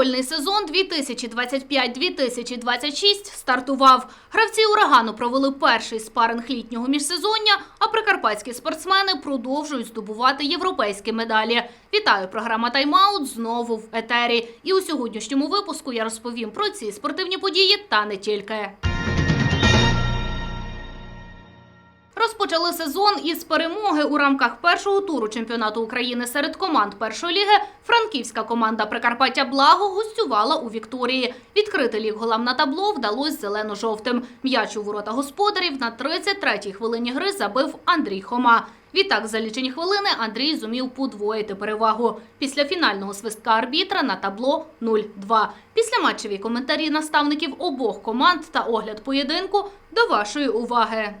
Футбольний сезон 2025-2026 стартував. Гравці урагану провели перший спаринг літнього міжсезоння, а прикарпатські спортсмени продовжують здобувати європейські медалі. Вітаю! Програма «Тайм-аут» знову в етері. І у сьогоднішньому випуску я розповім про ці спортивні події та не тільки. Розпочали сезон із перемоги у рамках першого туру чемпіонату України серед команд першої ліги. Франківська команда Прикарпаття Благо гостювала у Вікторії. Відкрити ліг голам на табло вдалося зелено-жовтим. М'яч у ворота господарів на 33-й хвилині гри забив Андрій Хома. Відтак за лічені хвилини Андрій зумів подвоїти перевагу. Після фінального свистка арбітра на табло 0-2. Після матчеві коментарі наставників обох команд та огляд поєдинку до вашої уваги.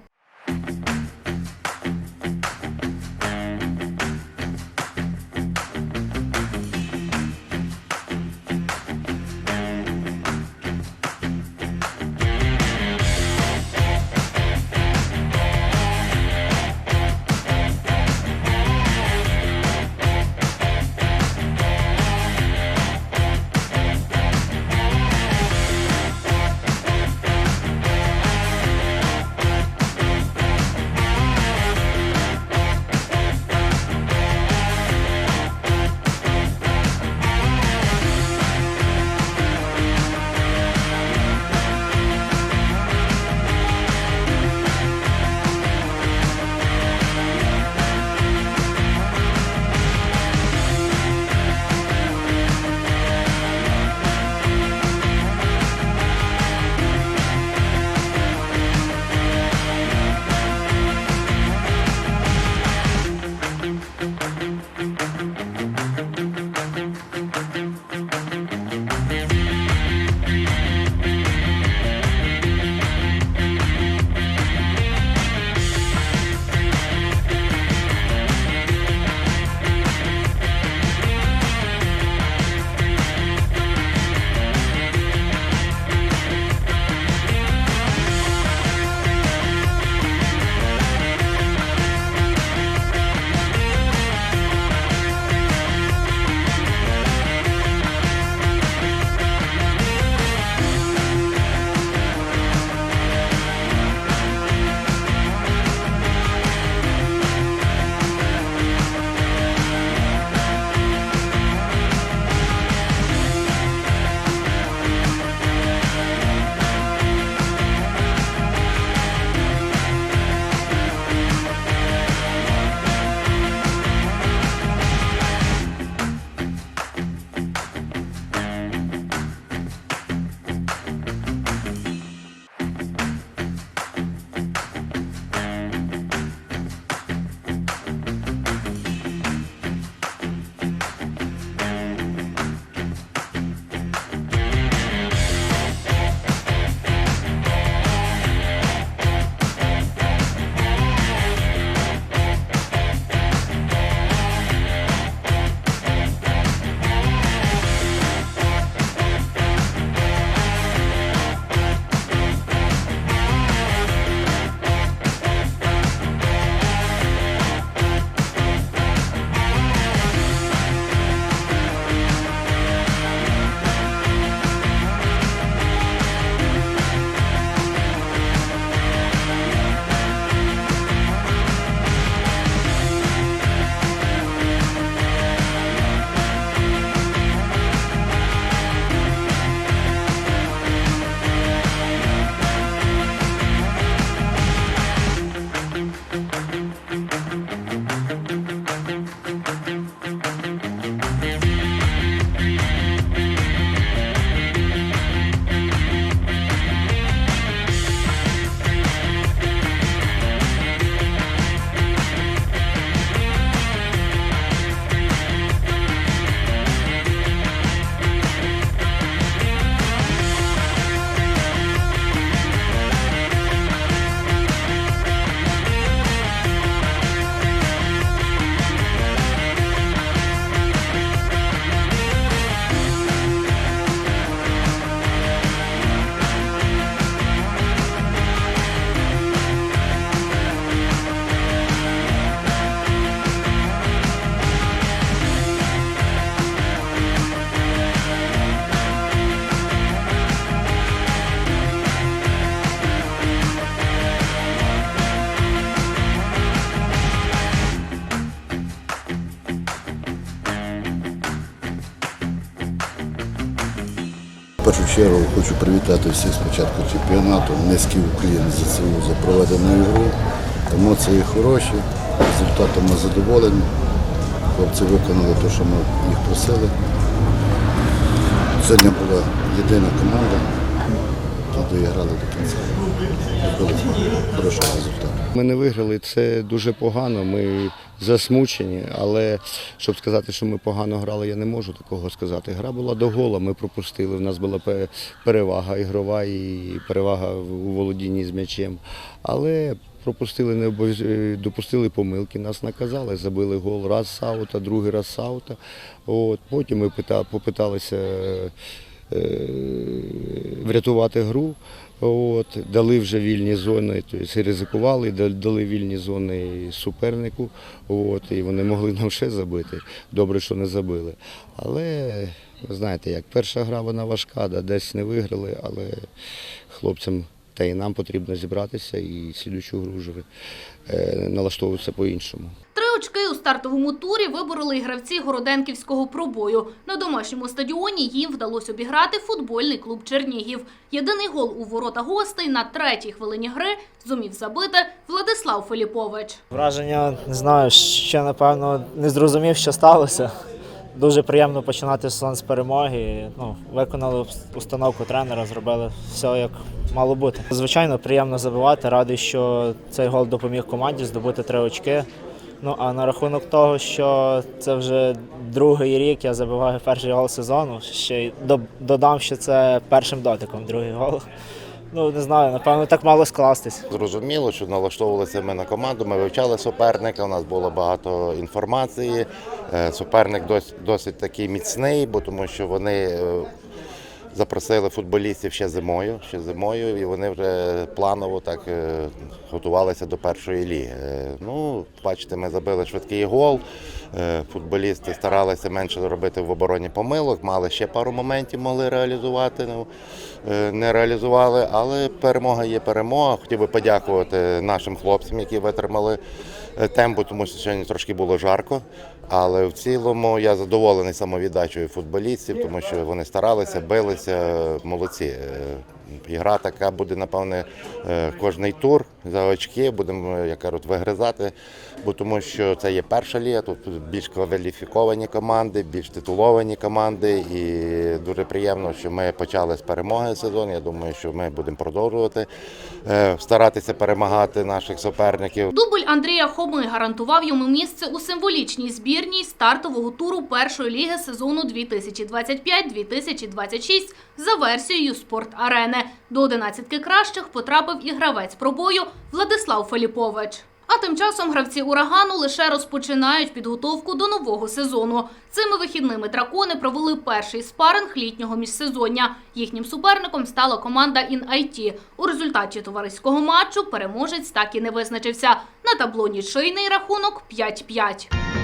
Першу чергу хочу привітати всіх спочатку чемпіонату, низький Україні ЗСУ за проведену ігру. Емоції хороші, результатом ми задоволені. Хлопці виконали те, що ми їх просили. Сьогодні була єдина команда, доіграли до кінця. Добилися хорошого результату. Ми не виграли, це дуже погано. Ми засмучені, але щоб сказати, що ми погано грали, я не можу такого сказати. Гра була до гола, ми пропустили. У нас була перевага ігрова і перевага у володінні з м'ячем. Але пропустили, не обов'яз- е, допустили помилки, нас наказали, забили гол раз з аута, другий раз з аута. От, потім ми попиталися. Врятувати гру. От, дали вже вільні зони, тобто ризикували, дали вільні зони супернику. От, і вони могли нам ще забити. Добре, що не забили. Але знаєте, як перша гра вона важка, да, десь не виграли, але хлопцям та і нам потрібно зібратися і слідучу гру вже е, налаштовуватися по-іншому. Очки у стартовому турі вибороли гравці Городенківського пробою. На домашньому стадіоні їм вдалося обіграти футбольний клуб Чернігів. Єдиний гол у ворота гостей на третій хвилині гри зумів забити Владислав Филіпович. Враження не знаю, ще напевно не зрозумів, що сталося. Дуже приємно починати сезон з перемоги. Ну, виконали установку тренера, зробили все як мало бути. Звичайно, приємно забивати. Радий, що цей гол допоміг команді здобути три очки. Ну а на рахунок того, що це вже другий рік, я забиваю перший гол сезону. Ще й додам, що це першим дотиком другий гол. Ну не знаю, напевно, так мало скластись. Зрозуміло, що налаштовувалися ми на команду, ми вивчали суперника, у нас було багато інформації. Е, Суперник досить, досить такий міцний, бо тому що вони е, запросили футболістів ще зимою, ще зимою, і вони вже планово так е, готувалися до першої ліги. Е, Ну, бачите, ми забили швидкий гол. Е, Футболісти старалися менше робити в обороні помилок, мали ще пару моментів, могли реалізувати. Ну, не реалізували, але перемога є перемога. Хотів би подякувати нашим хлопцям, які витримали темпу, тому що сьогодні трошки було жарко. Але в цілому я задоволений самовіддачею футболістів, тому що вони старалися, билися, молодці. Е, Ігра така буде, напевне, е, кожний тур за очки. Будемо, як кажуть, вигризати, бо тому що це є перша ліга, тут більш кваліфіковані команди, більш титуловані команди. І дуже приємно, що ми почали з перемоги сезон. Я думаю, що ми будемо продовжувати е, старатися перемагати наших суперників. Дубль Андрія Хоми гарантував йому місце у символічній збірній стартового туру першої ліги сезону 2025-2026 за версією Спорт Арени. До одинадцятки кращих потрапив і гравець пробою Владислав Филіпович. А тим часом гравці урагану лише розпочинають підготовку до нового сезону. Цими вихідними дракони провели перший спаринг літнього міжсезоння. Їхнім суперником стала команда «Ін-Айті». У результаті товариського матчу переможець так і не визначився. На табло нічийний рахунок 5-5.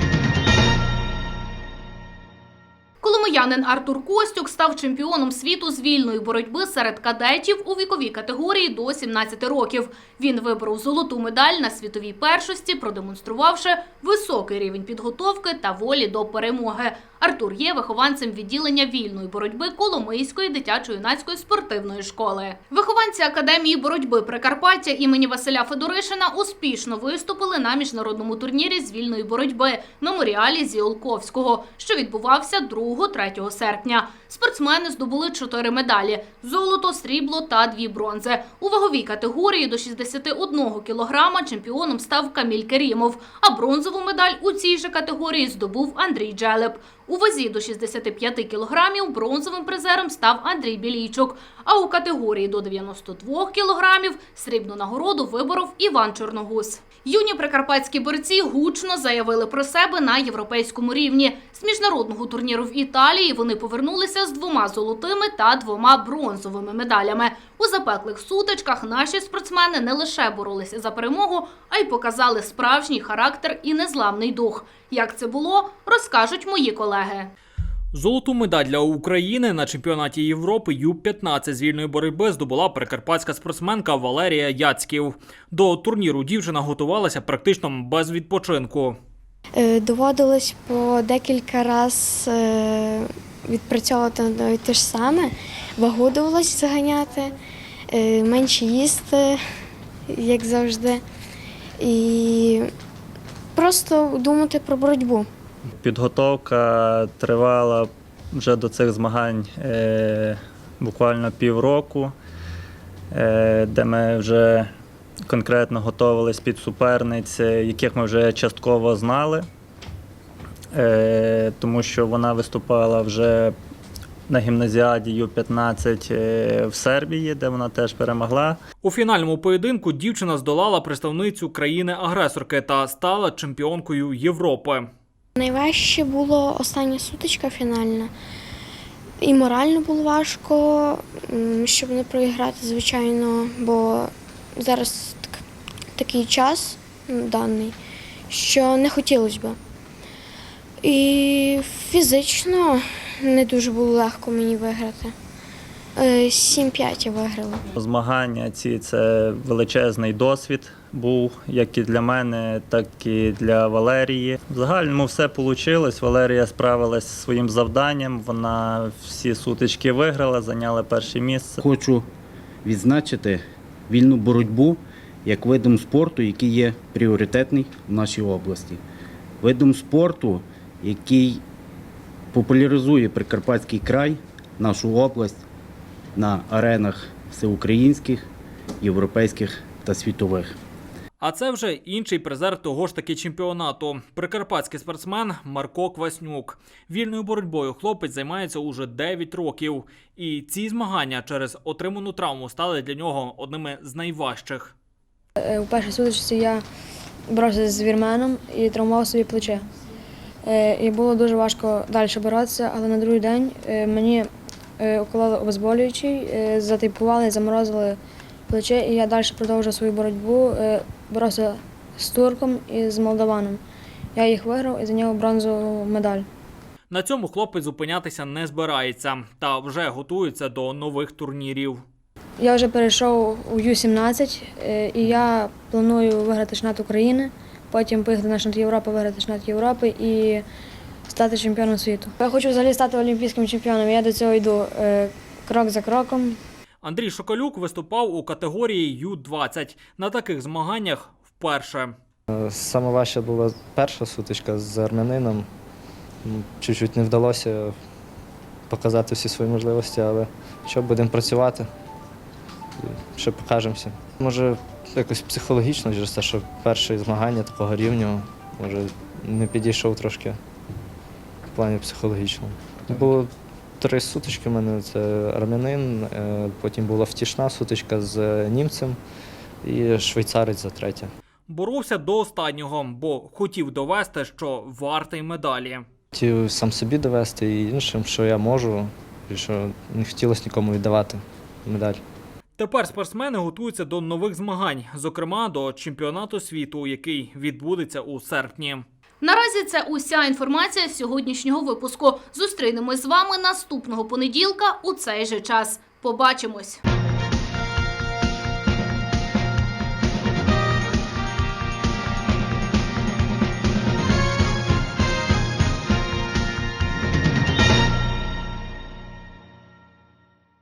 Коломиянин Артур Костюк став чемпіоном світу з вільної боротьби серед кадетів у віковій категорії до 17 років. Він виборов золоту медаль на світовій першості, продемонструвавши високий рівень підготовки та волі до перемоги. Артур є вихованцем відділення вільної боротьби Коломийської дитячо-юнацької спортивної школи. Вихованці академії боротьби Прикарпаття імені Василя Федоришина успішно виступили на міжнародному турнірі з вільної боротьби меморіалі Зіолковського, що відбувався 2-3 серпня. Спортсмени здобули чотири медалі: золото, срібло та дві бронзи. У ваговій категорії до 61 кілограма чемпіоном став Каміль Керімов, а бронзову медаль у цій же категорії здобув Андрій Джелеп. У вазі до 65 кілограмів бронзовим призером став Андрій Білійчук, а у категорії до 92 кілограмів срібну нагороду виборов Іван Чорногуз. Юні прикарпатські борці гучно заявили про себе на європейському рівні. З міжнародного турніру в Італії вони повернулися з двома золотими та двома бронзовими медалями. У запеклих сутичках наші спортсмени не лише боролися за перемогу, а й показали справжній характер і незламний дух. Як це було, розкажуть мої колеги. Золоту медаль для України на чемпіонаті Європи Ю-15 з вільної боротьби здобула прикарпатська спортсменка Валерія Яцьків. До турніру дівчина готувалася практично без відпочинку. Е, Доводилось по декілька разів відпрацьовувати навіть те ж саме, вагу довелося заганяти, е, менше їсти, як завжди. І просто думати про боротьбу. Підготовка тривала вже до цих змагань е, буквально півроку, е, де ми вже конкретно готувалися під суперниць, е, яких ми вже частково знали, е, тому що вона виступала вже на гімназіаді Ю-15 е, в Сербії, де вона теж перемогла. У фінальному поєдинку дівчина здолала представницю країни-агресорки та стала чемпіонкою Європи. Найважче було остання сутичка фінальна. І морально було важко, щоб не проіграти, звичайно, бо зараз так- такий час даний, що не хотілося б. І фізично не дуже було легко мені виграти. Е, 7-5 я виграла. Змагання ці це величезний досвід був як і для мене, так і для Валерії. В загальному все вийшло. Валерія справилась зі своїм завданням. Вона всі сутички виграла, зайняла перше місце. Хочу відзначити вільну боротьбу як видом спорту, який є пріоритетний в нашій області. Видом спорту, який популяризує Прикарпатський край, нашу область на аренах всеукраїнських, європейських та світових. А це вже інший призер того ж таки чемпіонату. Прикарпатський спортсмен Марко Кваснюк. Вільною боротьбою хлопець займається уже 9 років, і ці змагання через отриману травму стали для нього одними з найважчих. Е, У першій сутичці я боровся з вірменом і травмував собі плече. Е, І було дуже важко далі боротися, але на другий день е, мені е, укололи обезболюючий, затейпували, заморозили плече, і я далі продовжив свою боротьбу. Боровся з турком і з молдаваном. Я їх виграв і зайняв бронзову медаль. На цьому хлопець зупинятися не збирається та вже готується до нових турнірів. Я вже перейшов у Ю-17 е, і я планую виграти чемпіонат України, потім поїхати на чемпіонат Європи, виграти чемпіонат Європи і стати чемпіоном світу. Я хочу взагалі стати олімпійським чемпіоном. Я до цього йду е, крок за кроком. Андрій Шоколюк виступав у категорії Ю-20. На таких змаганнях вперше. Саме важча була перша сутичка з армянином. Чуть-чуть не вдалося показати всі свої можливості, але що будемо працювати, ще покажемося. Може, якось психологічно, через те, що перше змагання такого рівня, може, не підійшов трошки в плані психологічному. Було три сутички в мене: це армянин, е, потім була втішна сутичка з німцем і швейцарець за третє. Боровся до останнього, бо хотів довести, що вартий медалі. Хотів сам собі довести і іншим, що я можу, і що не хотілося нікому віддавати медаль. Тепер спортсмени готуються до нових змагань, зокрема до чемпіонату світу, який відбудеться у серпні. Наразі це уся інформація з сьогоднішнього випуску. Зустрінемось з вами наступного понеділка у цей же час. Побачимось.